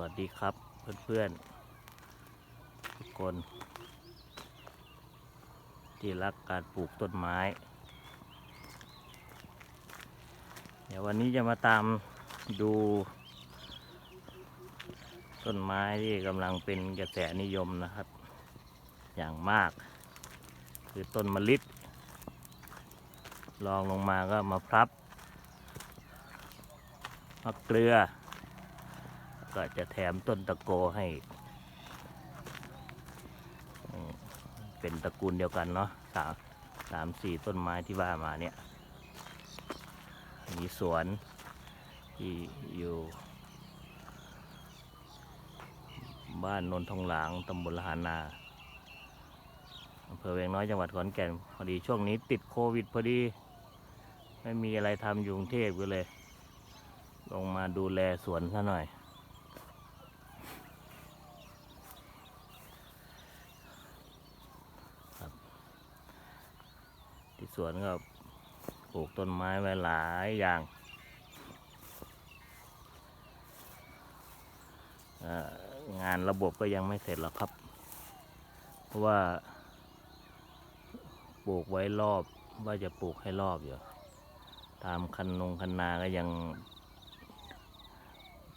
วัสดีครับเพื่อนๆทุกคน ที่รักการปลูกต้นไม้ เดี๋ยววันนี้จะมาตามดู ต้นไม้ที่กำลังเป็นกระแสนิยมนะครับ อย่างมาก คือต้นมะลิลองลงมาก็มาพรับมะเกลือ ก็จะแถมต้นตะโกให้ เป็นตระกูลเดียวกันเนาะสามสามสี่ต้นไม้ที่ว่ามาเนี่ย มีสวนที่อยู่ บ้านนนทองหลางตำบลละหานาอำเภอเวียงน้อยจังหวัดขอนแก่นพอดีช่วงนี้ติดโควิดพอดี ไม่มีอะไรทำอยู่กรุงเทพก็เลย ลงมาดูแลสวนซะหน่อย สวนก็ปลูกต้นไม้ไว้หลายอย่างงานระบบก็ยังไม่เสร็จหรอกครับ เพราะว่า ปลูกไว้รอบว่าจะปลูกให้รอบอยู่ ตามคันนงคันนาก็ยัง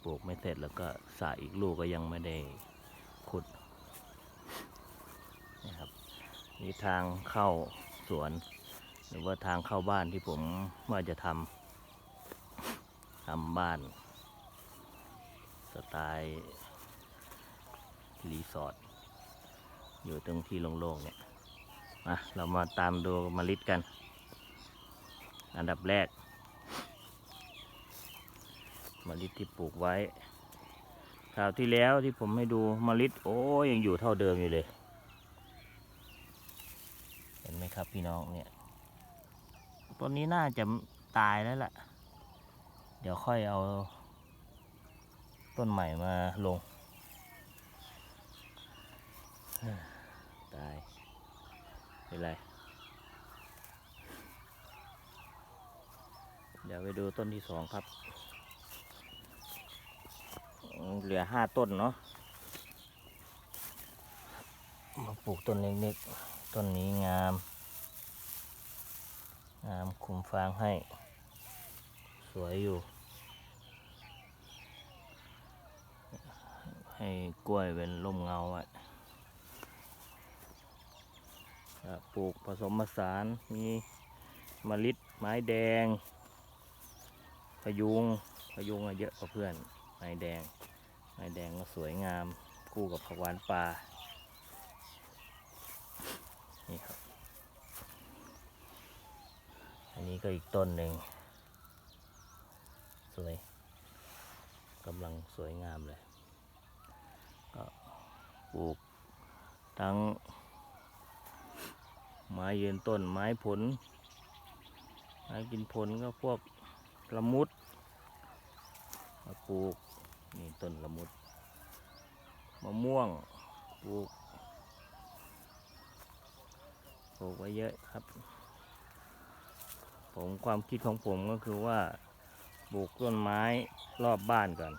ปลูกไม่เสร็จแล้วก็สระอีกลูกก็ยังไม่ได้ขุดนะครับนี่ทางเข้าสวน รือว่าทางเข้าบ้านที่ผมว่าจะทำทำบ้าน สไตล์รีสอร์ทอยู่ตรงที่โล่งๆเนี่ยมาเรามาตามดูมะลิดกัน อันดับแรกมะลิดที่ปลูกไว้คราวที่แล้วที่ผมให้ดูมะลิดโอ้ยังอยู่เท่าเดิมอยู่เลย เห็นไหมครับพี่น้องเนี่ย ต้นนี้น่าจะตายแล้วล่ะ เดี๋ยวค่อยเอา ต้นใหม่มาลง ตายเป็นไร เดี๋ยวไปดูต้นที่สองครับ เหลือห้าต้นเนาะ มาปลูกต้นเล็กๆ ต้นนี้งาม งามคุมฟางให้ สวยอยู่ ให้กล้วยเป็นร่มเงาอะปลูกผสมผสานมีมะลิดไม้แดง พยุงพยุงอะเยอะกว่าเพื่อน ไม้แดง ไม้แดงก็สวยงามคู่กับผักหวานป่านี่ครับ อันนี้ก็อีกต้นหนึ่ง สวยกำลังสวยงามเลย ก็ปลูกทั้ง ไม้ยืนต้นไม้ผล ไม้กินผลก็พวกละมุดมาปลูกนี่ต้นละมุดมะม่วงปลูกปลูกไว้เยอะครับ ผมความคิดของผมก็คือว่าปลูกต้นไม้รอบบ้านก่อน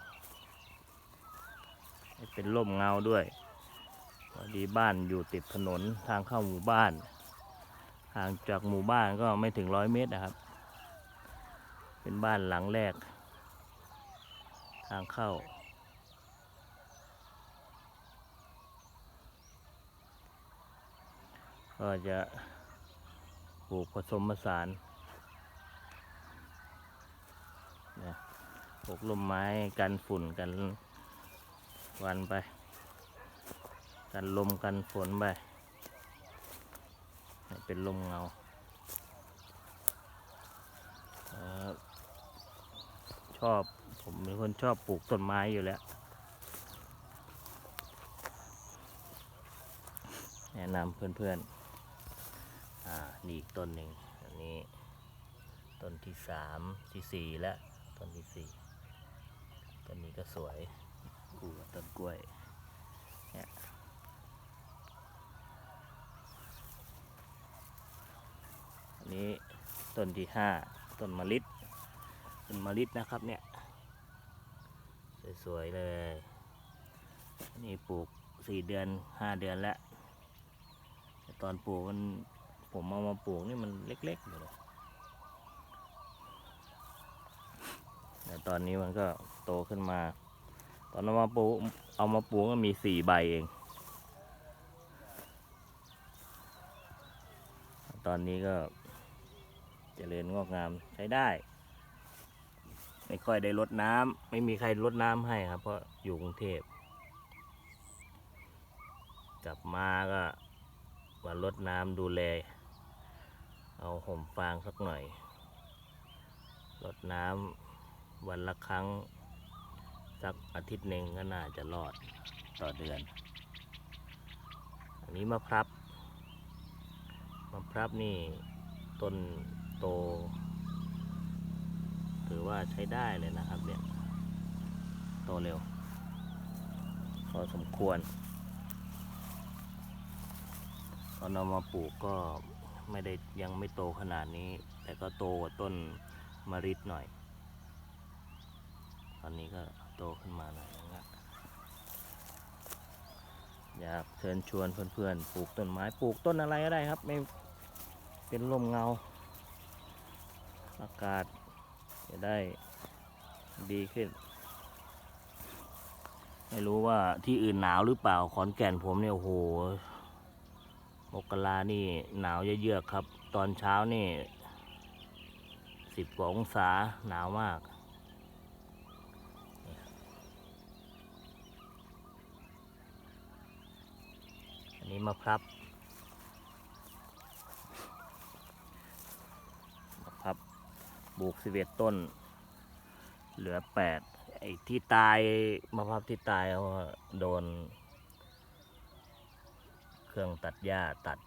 ให้เป็นร่มเงาด้วยพอดีบ้านอยู่ติดถนนทางเข้าหมู่บ้าน ห่างจากหมู่บ้านก็ไม่ถึงร้อยเมตรนะครับ เป็นบ้านหลังแรก ทางเข้าก็จะปลูกผสมผสานนะ ปลูกลมไม้กันฝุ่นกันวันไป กันลมกันฝนไปเป็นลมเงาเออชอบผมเป็นคนชอบปลูกต้นไม้อยู่แล้ว แนะนำเพื่อนๆ อ่า นี่อีกต้นหนึ่ง อันนี้ ต้นที่สามที่สี่แล้ว ต้นที่สี่ ต้นนี้ก็สวยกูกับต้นกล้วยเนี่ยอันนี้ต้นที่ห้าต้นมะลิต้นมะลินะครับเนี่ย สวยๆเลยอันนี่ปลูกสี่เดือนห้าเดือนแล้วแต่ตอนปลูกมันผมเอามาปลูกนี่มันเล็กๆอยู่เลย แต่ตอนนี้มันก็โตขึ้นมา ตอนเอามาปลูกเอามาปลูกก็มีสี่ใบเอง ตอนนี้ก็เจริญงอกงามใช้ได้ ไม่ค่อยได้รดน้ำไม่มีใครรดน้ำให้ครับ เพราะอยู่กรุงเทพกลับมาก็มารดน้ำดูแล เอาห่มฟางสักหน่อยรดน้ำ วันละครั้ง สักอาทิตย์หนึ่งก็น่าจะรอดต่อเดือน อันนี้มะพร้าวมะพร้าวนี่ต้นโต ถือว่าใช้ได้เลยนะครับเนี่ยโตเร็วพอสมควร ตอนเอามาปลูกก็ไม่ได้ยังไม่โตขนาดนี้ แต่ก็โตกว่าต้นมะริดหน่อย อนนี้ก็โตขึ้นมาหน่อยนะอยากเชิญชวนเพื่อนๆ ปลูกต้นไม้ปลูกต้นอะไรก็ได้ครับ ไม่เป็นร่มเงา อากาศจะได้ดีขึ้น ไม่รู้ว่าที่อื่นหนาวหรือเปล่าขอนแก่นผมเนี่ยโอ้โหมกรานี่หนาวเยือกๆครับ ตอนเช้านี่สิบกว่าองศาหนาวมาก นี้มะพร้าวมะพร้าวปลูกสิบเอ็ดต้น เหลือแปดไอ้ที่ตายมะพร้าวที่ตายเอาโดน เครื่องตัดหญ้าตัด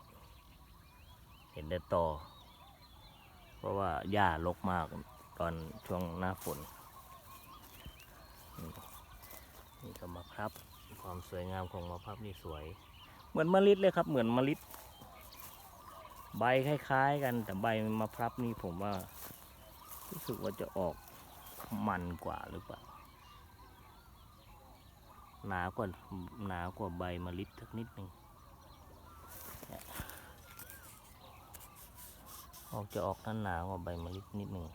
เห็นได้ต่อ เพราะว่าหญ้ารกมากตอนช่วงหน้าฝนนี่นี่ก็มะพร้าวความสวยงามของมะพร้าวนี่สวย เหมือนมะลิดเลยครับ เหมือนมะลิด ใบคล้ายๆ กัน แต่ใบมะพร้าวนี่ผมว่ารู้สึกว่าจะออกมันกว่าหรือเปล่า หนากว่าหนากว่าใบมะลิสักนิดหนึ่งออกจะออกหนาหนากว่าใบมะลินิดหนึ่ง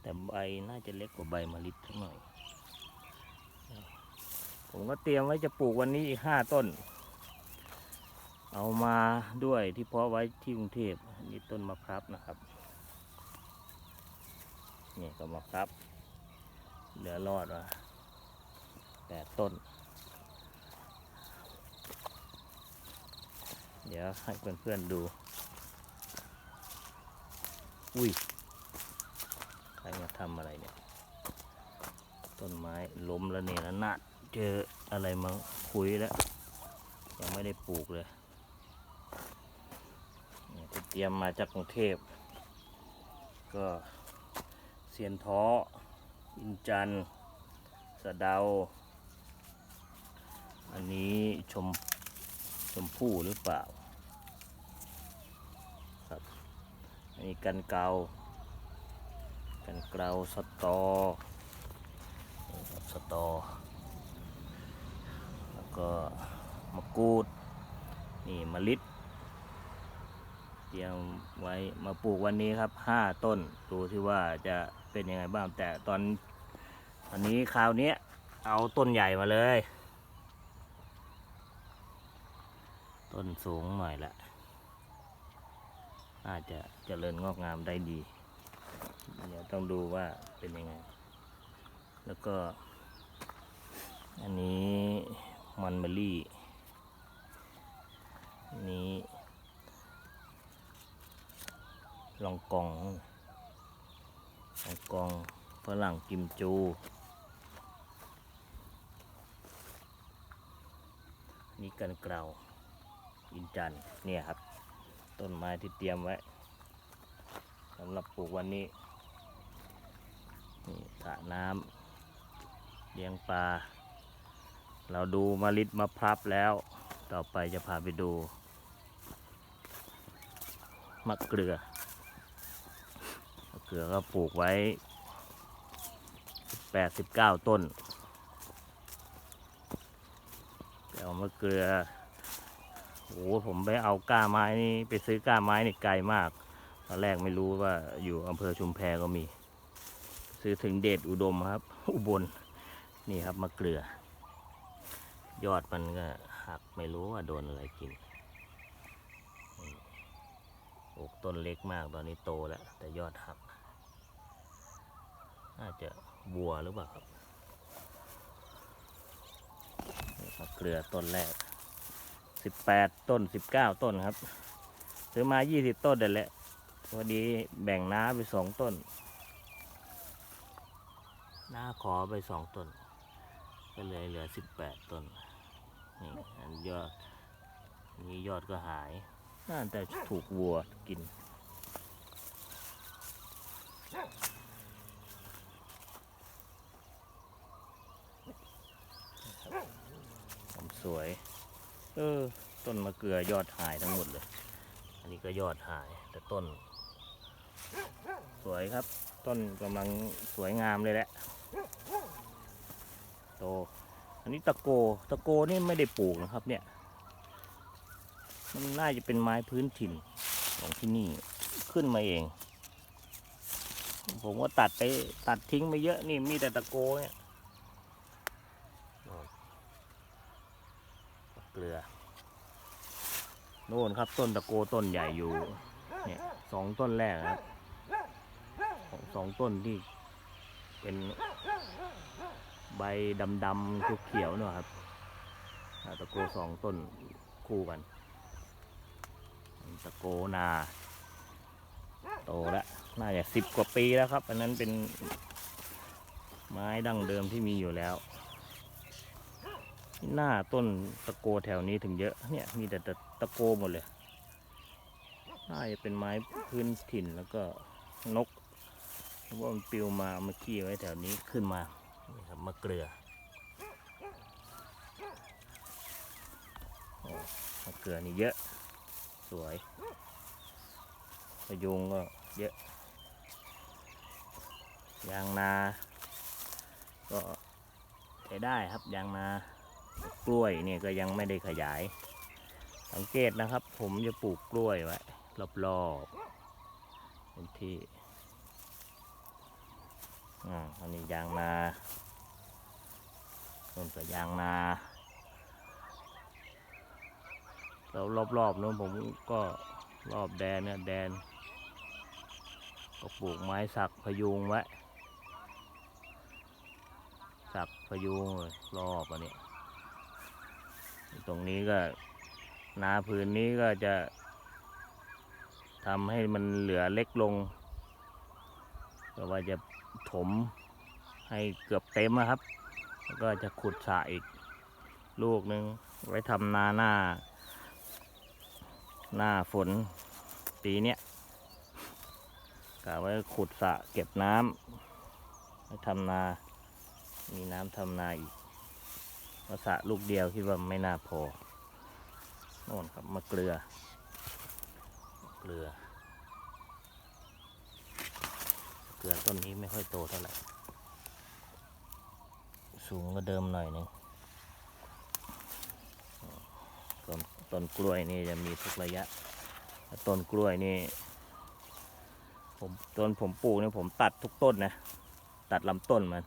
แต่ใบน่าจะเล็กกว่าใบมะลิสักหน่อย ผมก็เตรียมไว้จะปลูกวันนี้อีกห้าต้น เอามาด้วยที่เพาะไว้ที่กรุงเทพนี่ต้นมะพร้าวนะครับนี่ก็มะพร้าวเหลือรอดว่ะแปดต้น เดี๋ยวให้เพื่อนๆดู อุ้ยใครมาทำอะไรเนี่ย ต้นไม้ล้มแล้วเนี่ยนะนาดเจออะไรมาคุยแล้ว ยังไม่ได้ปลูกเลย เตรียมมาจากกรุงเทพ ก็เซียนท้อ อินจันสะเดา อันนี้ชมชมพู่หรือเปล่าครับอันนี้กันเกากันเกลาสตอสตอ แล้วก็มะกรูด นี่มะลิด เตรียมไว้มาปลูกวันนี้ครับห้าต้นดูที่ว่าจะเป็นยังไงบ้างแต่ตอนวันนี้คราวนี้เอาต้นใหญ่มาเลย ต้นสูงหน่อยละน่าจะเจริญงอกงามได้ดี เดี๋ยวต้องดูว่าเป็นยังไง แล้วก็ อันนี้มันเบอรี่อันนี้ ลองกองลองกองฝรั่งกิมจู นี่กันเกลาอินจันเนี่ยครับ ต้นไม้ที่เตรียมไว้สำหรับปลูกวันนี้ นี่สระน้ำเลี้ยงปลา เราดูมะลิดมะพร้าวแล้ว ต่อไปจะพาไปดูมะเกลือ เกลือก็ปลูกไว้ 89 ต้นเอามะเกลือโอ้โหผมไปเอาก้าไม้นี่ไปซื้อก้าไม้นี่ไกลมาก ตอนแรกไม่รู้ว่าอยู่อำเภอชุมแพก็มี ซื้อถึงเดชอุดมครับ อุบล นี่ครับมะเกลือ ยอดมันก็หักไม่รู้ว่าโดนอะไรกินโอกต้นเล็กมากตอนนี้โตแล้ว แต่ยอดหัก น่าจะบัวหรือเปล่าครับนี่มะเกลือต้นแรกสิบแปดต้นสิบเก้าต้นครับซื้อมายี่สิบต้นเด็ดแหละพอดีแบ่งน้าไปสองต้น น้าขอไปสองต้น ก็เลยเหลือสิบแปดต้น นี่อันยอดนี่ยอดก็หาย น่าจะถูกวัวกิน ผม สวย เออ ต้นมะเกลือยอดหายทั้งหมดเลย อันนี้ก็ยอดหายแต่ต้น สวยครับ ต้นกำลังสวยงามเลยแหละ โต อันนี้ตะโก ตะโกนี่ไม่ได้ปลูกนะครับเนี่ย มันน่าจะเป็นไม้พื้นถิ่นของที่นี่ขึ้นมาเอง ผมว่าตัดไปตัดทิ้งไปเยอะนี่มีแต่ตะโกเนี่ยโน่น เกลือโน่นครับต้นตะโกต้นใหญ่อยู่เนี่ยสองต้นแรกครับของสองต้นที่เป็นใบดำๆเขียวๆเนอะครับตะโกสองต้นคู่กัน ตะโกนาโตแล้วน่าจะสิบกว่าปีแล้วครับ อันนั้นเป็นไม้ดั้งเดิมที่มีอยู่แล้ว หน้าต้นตะโกแถวนี้ถึงเยอะเนี่ยมีแต่ตะโกหมดเลยน่าจะเป็นไม้พื้นถิ่นแล้วก็นกว่ามันปลิวมาเอามาขี้ไว้แถวนี้ขึ้นมานี่ครับมะเกลือโอ้มะเกลือนี่เยอะ สวยพะยุงก็เยอะยางนา ก็ใช้ได้ครับยางนา กล้วยเนี่ยก็ยังไม่ได้ขยาย สังเกตนะครับ ผมจะปลูกกล้วยไว้รอบๆเป็นที่อ่าอันนี้ยางนาต้นกับยางนาแล้วรอบๆนู้นผมก็รอบแดนเนี่ยแดน ก็ปลูกไม้สักพยุงไว้สักพยุงเลยรอบอันนี้ ตรงนี้ก็นาพื้นนี้ก็จะทำให้มันเหลือเล็กลงก็ว่าจะถมให้เกือบเต็มอะครับ แล้วก็จะขุดสระอีกลูกนึง ไว้ทำนาหน้า หน้าฝนปีเนี้ยกะไว้ขุดสระเก็บน้ำไว้ทำนา มีน้ำทำนาอีก เพราะสะลูกเดียวคิดว่าไม่น่าพอโน่นครับมะเกลือ เกลือ เกลือต้นนี้ไม่ค่อยโตเท่าไหร่ สูงก็เดิมหน่อยหนึงต้นต้นกล้วยนี่จะมีทุกระยะ ต้นกล้วยนี่ผมต้นผมปลูกเนี่ยผมตัดทุกต้นนะ ตัดลำต้นมัน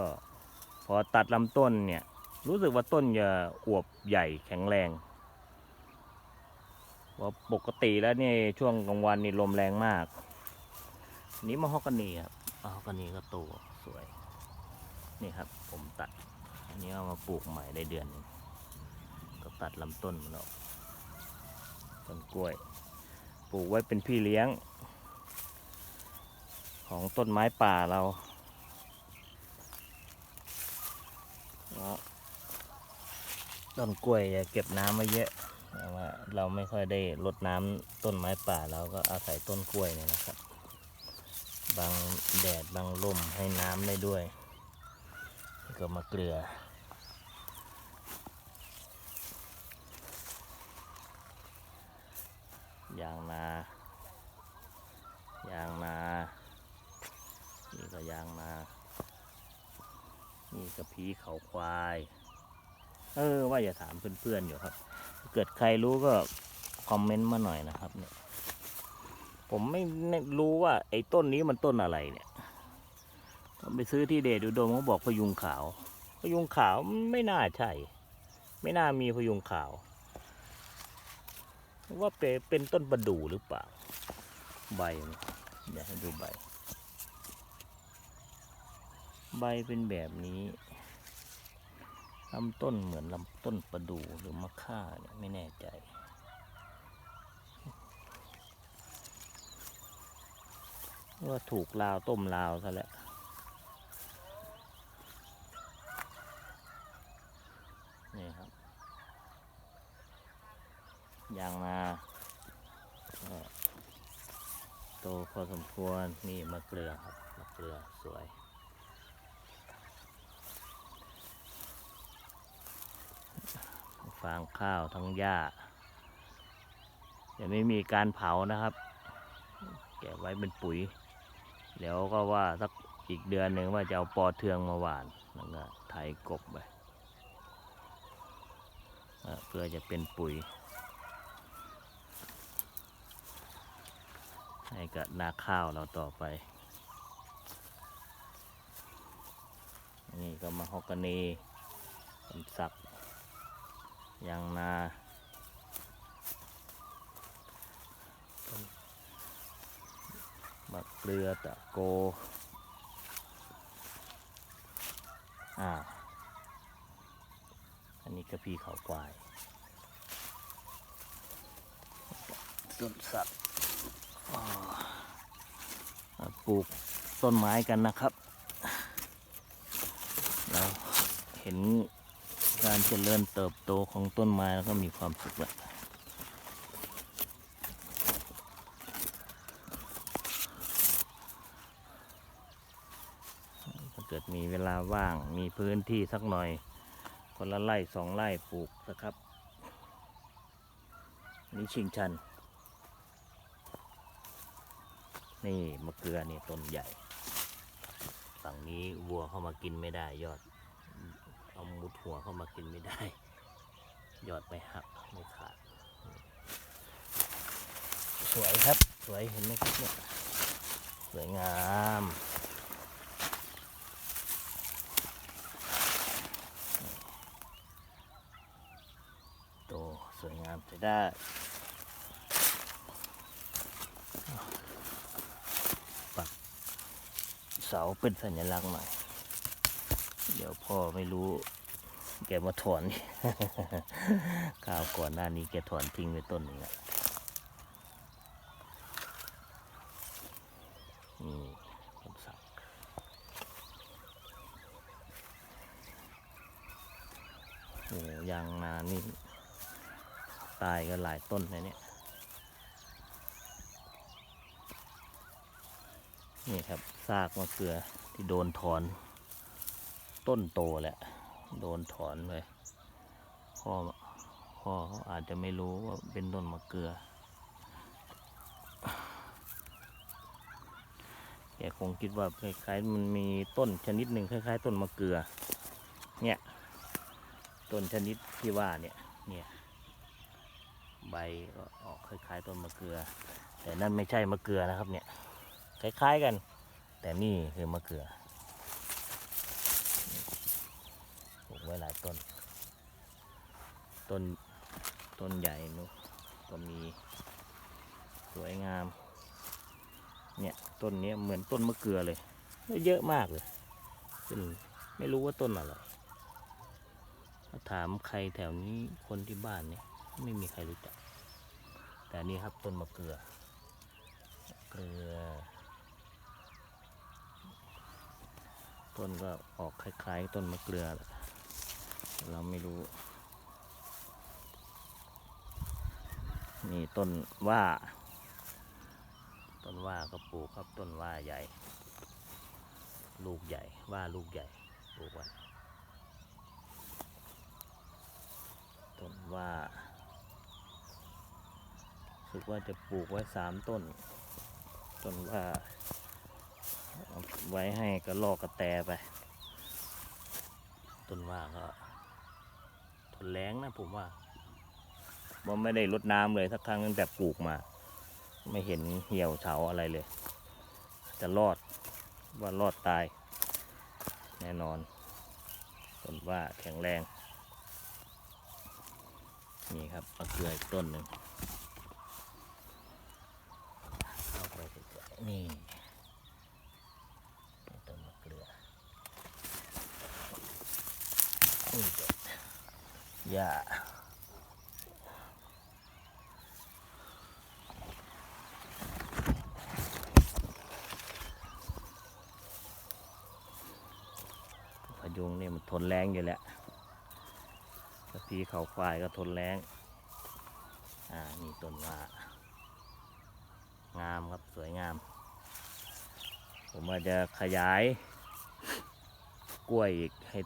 ก็พอตัดลำต้นเนี่ย รู้สึกว่าต้นจะอวบใหญ่แข็งแรงว่าปกติแล้วนี่ช่วงกลางวันนี่ลมแรงมาก นี่มะฮอกกานีครับมะฮอกกานีก็โตสวย นี่ครับผมตัด อันนี้เอามาปลูกใหม่ได้เดือนหนึงก็ตัดลำต้นมันออกต้นกล้วย ปลูกไว้เป็นพี่เลี้ยง ของต้นไม้ป่าเรา เนาะต้นกล้วยเก็บน้ำไว้เยอะแต่ว่าเราไม่ค่อยได้รดน้ำต้นไม้ป่าเราก็อาศัยต้นกล้วยเนี่ยนะครับบางแดดบางลมให้น้ำได้ด้วยก็มาเกลือยางนายางนานี่ก็ยางนา นี่กระพีเขาควาย เออ ว่าอย่าถามเพื่อนๆอยู่ครับ เกิดใครรู้ก็คอมเมนต์มาหน่อยนะครับเนี่ย ผมไม่รู้ว่าไอ้ต้นนี้มันต้นอะไรเนี่ยผมไปซื้อที่เดชอุดมเขาบอกพยุงขาว พยุงขาวไม่น่าใช่ ไม่น่ามีพยุงขาว ว่าเป็นต้นประดู่หรือเปล่า ใบมันเดี๋ยวให้ดูใบ ใบเป็นแบบนี้ลำต้นเหมือนลำต้นประดู่หรือมะค่าเนี่ยไม่แน่ใจ ว่าถูกลาวต้มลาวซะแล้วนี่ครับยางนาโตพอสมควรนี่มะเกลือครับมะเกลือสวย ฟางข้าวทั้งหญ้าจะไม่มีการเผานะครับเก็บไว้เป็นปุ๋ยเดี๋ยวก็ว่าสักอีกเดือนหนึ่งว่าจะเอาปอเทืองมาหว่านแล้วก็ไถกบไปเพื่อจะเป็นปุ๋ย ให้กับนาข้าวเราต่อไป นี่ก็มาฮอกกานีสัก ยางนาต้นมะเกลือตะโก อ่า อันนี้ก็พี่เขาควายต้นสักอ่ามาปลูกต้นไม้กันนะครับแล้วเห็น การเจริญเติบโตของต้นไม้แล้วก็มีความสุขแหละถ้าเกิดมีเวลาว่างมีพื้นที่สักหน่อย คนละไร่สองไร่ปลูกนะครับ นี่ชิงชัน นี่มะเกลือนี่ต้นใหญ่ ฝั่งนี้วัวเข้ามากินไม่ได้ยอด เอามุดหัวเข้ามากินไม่ได้ยอดไม่หักไม่ขาด สวยครับ สวยเห็นไหมครับเนี่ยสวยงามโตสวยงามใช้ได้ปักเสาเป็นสัญลักษณ์หน่อย เดี๋ยวพ่อไม่รู้ แกมาถอนข้าวก่อนหน้านี้แกถอนทิ้งไปต้นหนึ่งอะนี่ต้นสักโอ้ยางนานี่ตายกันหลายต้นนะเนี่ยนี่ครับซากมะเขือที่โดนถอน ต้นโตแหละ โดนถอนไปพ่อพ่อเขาอาจจะไม่รู้ว่าเป็นต้นมะเกลือ แกคงคิดว่าคล้ายๆมันมีต้นชนิดหนึ่งคล้าย ๆ ต้นมะเกลือ เนี่ย ต้นชนิดที่ว่าเนี่ย เนี่ย ใบก็ออกคล้าย ๆ ต้นมะเกลือ แต่นั่นไม่ใช่มะเกลือนะครับ เนี่ย คล้าย ๆกัน แต่นี่คือมะเขือ ว้หลายต้น ต้น ต้นใหญ่นุกก็มี สวยงาม เนี่ย ต้นนี้เหมือนต้นมะเขือเลย เยอะมากเลยซึ่งไม่รู้ว่าต้นอะไรถามใครแถวนี้คนที่บ้านเนี่ย ไม่มีใครรู้จัก แต่นี่ครับต้นมะเขือ เกลือ ต้นก็ออกคล้ายๆ ต้นมะเกลือแหละ เราไม่รู้ นี่ต้นว่า ต้นว่าก็ปลูกครับต้นว่าใหญ่ ลูกใหญ่ว่าลูกใหญ่ปลูกไว้ต้นว่าสึกว่าจะปลูกไว้สามต้น ต้นว่าไว้ให้กระลอกกระแตไป ต้นว่าก็ แรงนะผมว่าว่าไม่ได้ลดน้ำเลยสักครั้งตั้งแต่ปลูกมา ไม่เห็นเหี่ยวเฉาอะไรเลย จะรอดว่ารอดตาย แน่นอนต้นว่าแข็งแรง นี่ครับมะเขืออีกต้นหนึ่งเข้าไปนี่ต้นมะเขือนี่เด็ด หญ้าพยุงนี่มันทนแรงอยู่แล้วกะพีเขาควายก็ทนแรง อ่า นี่ต้นว่างามครับสวยงาม ผมอาจจะขยาย กล้วยอีกให้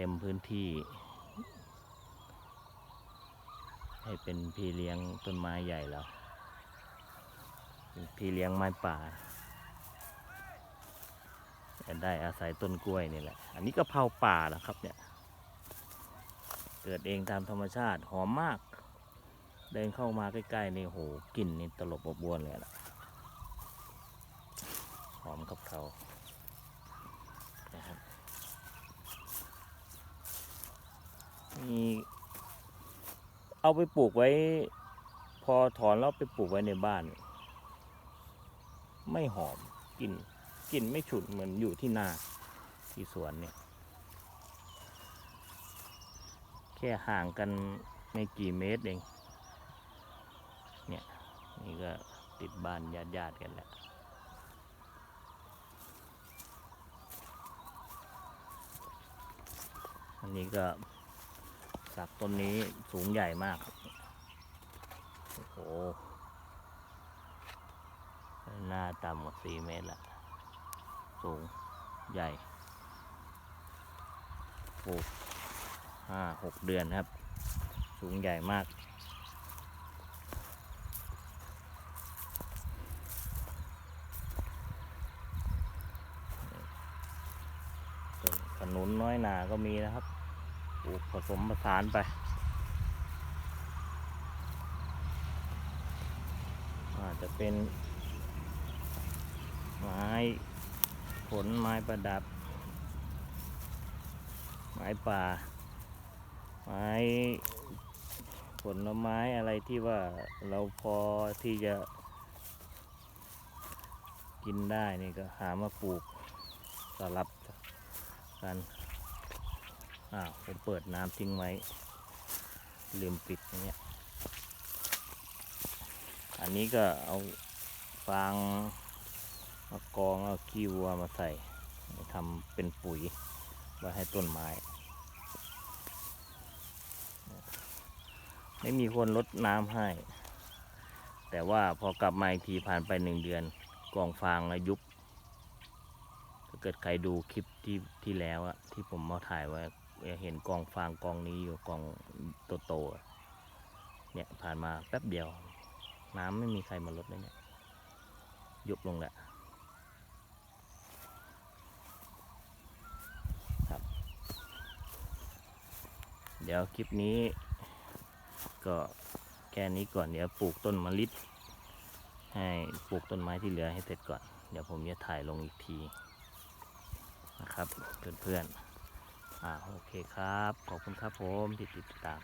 เต็มพื้นที่ ให้เป็นพี่เลี้ยงต้นไม้ใหญ่แล้วเป็นพี่เลี้ยงไม้ป่าจะได้อาศัยต้นกล้วยนี่แหละ อันนี้ก็เพราป่านะครับเนี่ย เกิดเองตามธรรมชาติหอมมาก เดินเข้ามาใกล้ๆนี่โหกลิ่นนี่ตลบอบอวนเลยล่ะ หอมกับเขานะครับ มีเอาไปปลูกไว้ พอถอนแล้วไปปลูกไว้ในบ้าน ไม่หอมกลิ่นกลิ่นไม่ฉุนเหมือนอยู่ที่นาที่สวนเนี่ย แค่ห่างกันไม่กี่เมตรเอง เนี่ย นี่ก็ติดบ้านญาติญาติๆกันแหละอันนี้ก็ สักต้นนี้สูงใหญ่มากครับโอ้โหหน้าต่ำกว่าสี่เมตรละสูงใหญ่โอ้ห้าหกเดือนครับ สูงใหญ่มากส่วนขนุนน้อยหนาก็มีนะครับ ลูกผสมผสานไปอาจจะเป็น ไม้ผลไม้ประดับ ไม้ป่า ไม้ผลไม้อะไรที่ว่าเราพอที่จะกินได้นี่ก็หามาปลูกสลับกัน อ้าวผมเปิดน้ำทิ้งไว้ ลืมปิดอย่างเงี้ย อันนี้ก็เอาฟางมากองเอาขี้วัวมาใส่ทำเป็นปุ๋ยไว้ให้ต้นไม้ ไม่มีคนลดน้ำให้ แต่ว่าพอกลับมาอีกทีผ่านไปหนึ่งเดือนกองฟางแล้วยุบถ้าเกิดใครดูคลิปที่ที่แล้วอะที่ผมมาถ่ายไว้ เห็นกองฟางกองนี้อยู่กองโตๆเนี่ยผ่านมาแป๊บเดียว น้ำไม่มีใครมาลดเลยเนี่ยยุบลงแหละครับ เดี๋ยวคลิปนี้ ก็แค่นี้ก่อนเดี๋ยวปลูกต้นมะลิให้ปลูกต้นไม้ที่เหลือให้เสร็จก่อน เดี๋ยวผมจะถ่ายลงอีกทีนะครับเพื่อนๆ อ่าโอเคครับ ขอบคุณครับผมที่ติดตาม